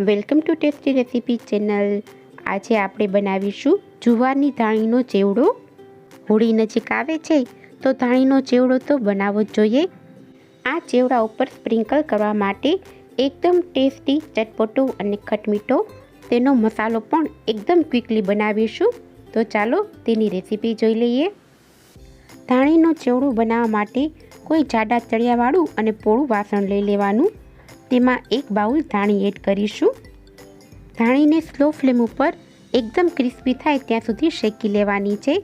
Welcome to tasty recipe channel. આજે આપણે બનાવીશું જુવારની ધાણીનો ચેવડો. હોળી નજીક આવે છે, તો ધાણીનો ચેવડો તો બનાવવો જ જોઈએ. આ ચેવડા ઉપર સ્પ્રિંકલ કરવા માટે એકદમ ટેસ્ટી, ચટપટો અને ખટમીઠો તેનો મસાલો પણ એકદમ ક્વિકલી બનાવીશું. તો ચાલો તેની રેસીપી જોઈ લઈએ. ધાણીનો ચેવડો બનાવવા માટે કોઈ જાડા ચડિયાવાળું અને પોળું વાસણ લઈ લેવાનું. તેમાં એક બાઉલ ધાણી એડ કરીશું. ધાણીને સ્લો ફ્લેમ ઉપર એકદમ ક્રિસ્પી થાય ત્યાં સુધી શેકી લેવાની છે.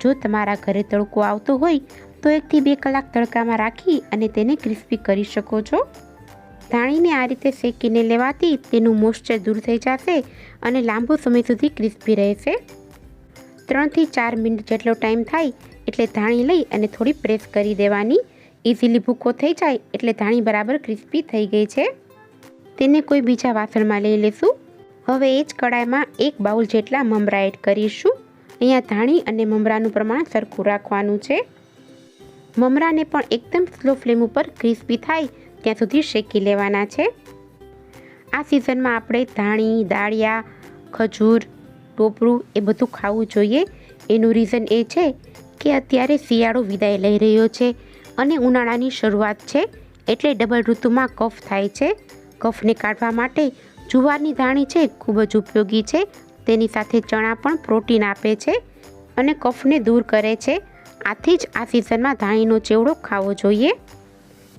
જો તમારા ઘરે તડકો આવતો હોય તો એકથી બે કલાક તડકામાં રાખી અને તેને ક્રિસ્પી કરી શકો છો. ધાણીને આ રીતે શેકીને લેવાથી તેનું મોઇશ્ચર દૂર થઈ જશે અને લાંબો સમય સુધી ક્રિસ્પી રહેશે. ત્રણથી ચાર મિનિટ જેટલો ટાઈમ થાય એટલે ધાણી લઈ અને થોડી પ્રેસ કરી દેવાની. ઇઝીલી ભૂકો થઈ જાય એટલે ધાણી બરાબર ક્રિસ્પી થઈ ગઈ છે. તેને કોઈ બીજા વાસણમાં લઈ લેશું. હવે એ જ કડાઈમાં એક બાઉલ જેટલા મમરા એડ કરીશું. અહીંયા ધાણી અને મમરાનું પ્રમાણ સરખું રાખવાનું છે. મમરાને પણ એકદમ સ્લો ફ્લેમ ઉપર ક્રિસ્પી થાય ત્યાં સુધી શેકી લેવાના છે. આ સિઝનમાં આપણે ધાણી, દાળિયા, ખજૂર, ટોપરું એ બધું ખાવું જોઈએ. એનું રીઝન એ છે કે અત્યારે શિયાળો વિદાય લઈ રહ્યો છે. અને ઉનાળાની શરૂઆત છે. એટલે ડબલ ઋતુમાં કફ થાય છે. કફને કાઢવા માટે જુવારની ધાણી છે, ખૂબ જ ઉપયોગી છે. તેની સાથે ચણા પણ પ્રોટીન આપે છે અને કફને દૂર કરે છે. આથી જ આ સિઝનમાં ધાણીનો ચેવડો ખાવો જોઈએ.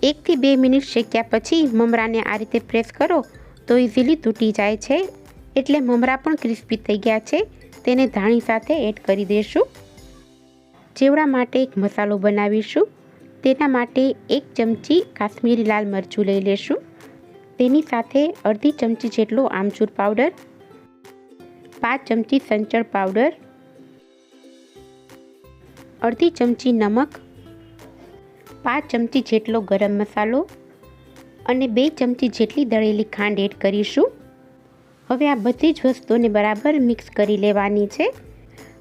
એકથી બે મિનિટ શેક્યા પછી મમરાને આ રીતે પ્રેસ કરો તો ઇઝીલી તૂટી જાય છે. એટલે મમરા પણ ક્રિસ્પી થઈ ગયા છે. તેને ધાણી સાથે એડ કરી દઈશું ચેવડા માટે એક મસાલો બનાવીશું. તેના માટે એક ચમચી કાશ્મીરી લાલ મરચું લઈ લેશું. તેની સાથે અડધી ચમચી જેટલો આમચૂર પાવડર, પાંચ ચમચી સંચળ પાવડર, અડધી ચમચી નમક, પાંચ ચમચી જેટલો ગરમ મસાલો અને બે ચમચી જેટલી દળેલી ખાંડ એડ કરીશું. હવે આ બધી જ વસ્તુને બરાબર મિક્સ કરી લેવાની છે.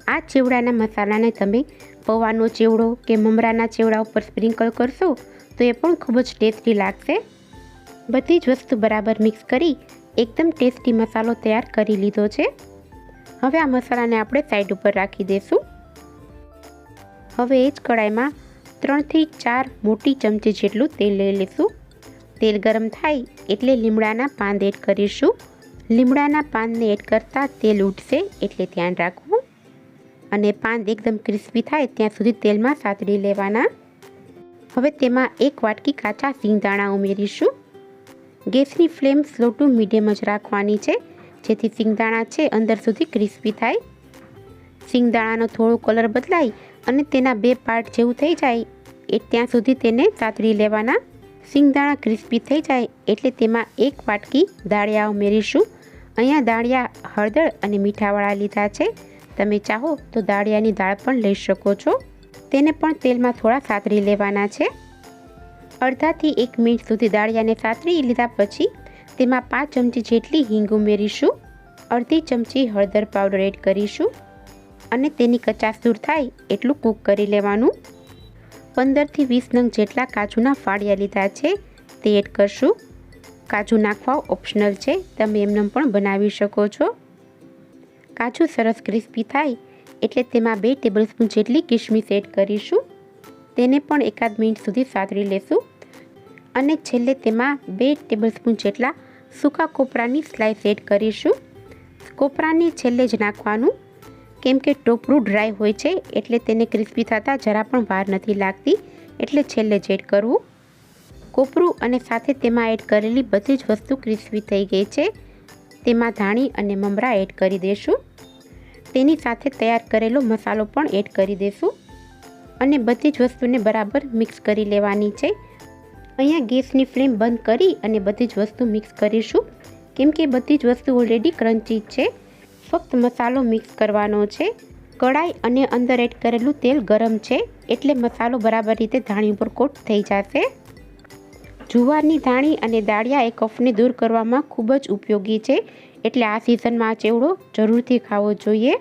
આ ચેવડાના મસાલાને તમે પૌવાનો ચેવડો કે મમરાના ચેવડા ઉપર સ્પ્રિંકલ કરશો તો એ પણ ખૂબ જ ટેસ્ટી લાગશે. બધી જ વસ્તુ બરાબર મિક્સ કરી એકદમ ટેસ્ટી મસાલો તૈયાર કરી લીધો છે. હવે આ મસાલાને આપણે સાઈડ ઉપર રાખી દઈશું હવે એ જ કડાઈમાં ત્રણથી ચાર મોટી ચમચી જેટલું તેલ લઈ લઈશું તેલ ગરમ થાય એટલે લીમડાના પાન એડ કરીશું. લીમડાના પાનને એડ કરતાં તેલ ઉઠશે એટલે ધ્યાન રાખવું. અને પાન એકદમ ક્રિસ્પી થાય ત્યાં સુધી તેલમાં સાતડી લેવાના. હવે તેમાં એક વાટકી કાચા સિંગદાણા ઉમેરીશું. ગેસની ફ્લેમ સ્લો ટુ મીડિયમ જ રાખવાની છે, જેથી સિંગદાણા છે અંદર સુધી ક્રિસ્પી થાય. સિંગદાણાનો થોડો કલર બદલાય અને તેના બે પાર્ટ જેવું થઈ જાય, એ ત્યાં સુધી તેને સાતડી લેવાના. સિંગદાણા ક્રિસ્પી થઈ જાય એટલે તેમાં એક વાટકી દાળિયા ઉમેરીશું. અહીંયા દાળિયા હળદર અને મીઠાવાળા લીધા છે. તમે ચાહો તો દાળિયાની દાળ પણ લઈ શકો છો. તેને પણ તેલમાં થોડા સાતરી લેવાના છે. અડધાથી એક મિનિટ સુધી દાળિયાને સાતરી લીધા પછી તેમાં પાંચ ચમચી જેટલી હિંગ ઉમેરીશું. અડધી ચમચી હળદર પાવડર એડ કરીશું અને તેની કચાશ દૂર થાય એટલું કૂક કરી લેવાનું. પંદરથી વીસ નંગ જેટલા કાજુના ફાળિયા લીધા છે તે એડ કરશું. કાજુ નાખવા ઓપ્શનલ છે, તમે એમને પણ બનાવી શકો છો. કાજુ સરસ ક્રિસ્પી થાય એટલે તેમાં બે ટેબલસ્પૂન જેટલી કિશમિશ એડ કરીશું. તેને પણ એકાદ મિનિટ સુધી સાતરી લેશું અને છેલ્લે તેમાં બે ટેબલસ્પૂન જેટલા સૂકા કોપરાની સ્લાઇસ એડ કરીશું. કોપરાને છેલ્લે જ નાખવાનું, કેમ કે ટોપરું ડ્રાય હોય છે એટલે તેને ક્રિસ્પી થતાં જરા પણ વાર નથી લાગતી, એટલે છેલ્લે જ એડ કરવું. કોપરું અને સાથે તેમાં એડ કરેલી બધી જ વસ્તુ ક્રિસ્પી થઈ ગઈ છે, તેમાં ધાણી અને મમરા એડ કરી દઈશું તેની સાથે તૈયાર કરેલો મસાલો પણ એડ કરી દઈશું અને બધી જ વસ્તુને બરાબર મિક્સ કરી લેવાની છે. અહીંયા ગેસની ફ્લેમ બંધ કરી અને બધી જ વસ્તુ મિક્સ કરીશું. કેમ કે બધી જ વસ્તુ ઓલરેડી ક્રન્ચી છે. ફક્ત મસાલો મિક્સ કરવાનો છે. કડાઈ અને અંદર એડ કરેલું તેલ ગરમ છે. એટલે મસાલો બરાબર રીતે ધાણી ઉપર કોટ થઈ જશે. જુવારની ધાણી અને દાળિયા એ કફને દૂર કરવામાં ખૂબ જ ઉપયોગી છે. એટલે આ સિઝનમાં આ ચેવડો જરૂરથી ખાવો જોઈએ.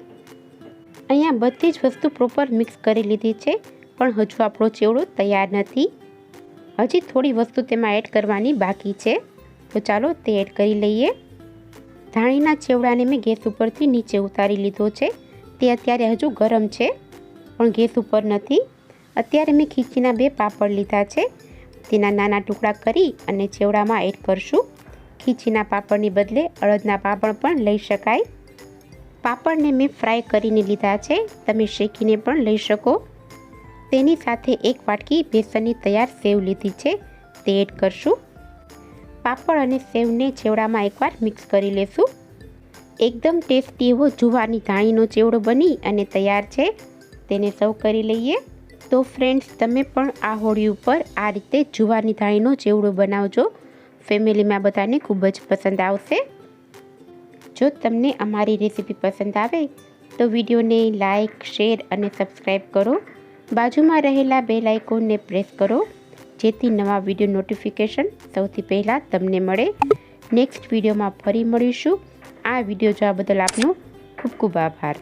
અહીંયા બધી જ વસ્તુ પ્રોપર મિક્સ કરી લીધી છે, પણ હજુ આપણો ચેવડો તૈયાર નથી. હજી થોડી વસ્તુ તેમાં એડ કરવાની બાકી છે. તો ચાલો તે એડ કરી લઈએ. ધાણીના ચેવડાને મેં ગેસ ઉપરથી નીચે ઉતારી લીધો છે. તે અત્યારે હજુ ગરમ છે, પણ ગેસ ઉપર નથી. અત્યારે મેં ખીચીના બે પાપડ લીધા છે. તેના નાના ટુકડા કરી અને ચેવડામાં એડ કરશું. ખીચીના પાપડની બદલે અડદના પાપડ પણ લઈ શકાય. પાપડને મેં ફ્રાય કરીને લીધા છે. તમે શેકીને પણ લઈ શકો. તેની સાથે એક વાટકી બેસનની તૈયાર સેવ લીધી છે. તે એડ કરશું. પાપડ અને સેવને ચેવડામાં એકવાર મિક્સ કરી લેશું. એકદમ ટેસ્ટી એવો જુવારની ધાણીનો ચેવડો બની અને તૈયાર છે. તેને સર્વ કરી લઈએ. તો ફ્રેન્ડ્સ, તમે પણ આ હોળી ઉપર આ રીતે જુવારની ધાણીનો ચેવડો બનાવજો. ફેમિલીમાં બધાને ખૂબ જ પસંદ આવશે. જો તમને અમારી રેસીપી પસંદ આવે, તો વિડીયોને લાઇક શેર અને સબસ્ક્રાઈબ કરો. બાજુમાં રહેલા બે લાઇકોનને પ્રેસ કરો, જેથી નવા વીડિયો નોટિફિકેશન સૌથી પહેલાં તમને મળે. નેક્સ્ટ વિડીયોમાં ફરી મળીશું. આ વીડિયો જોવા બદલ આપનો ખૂબ ખૂબ આભાર.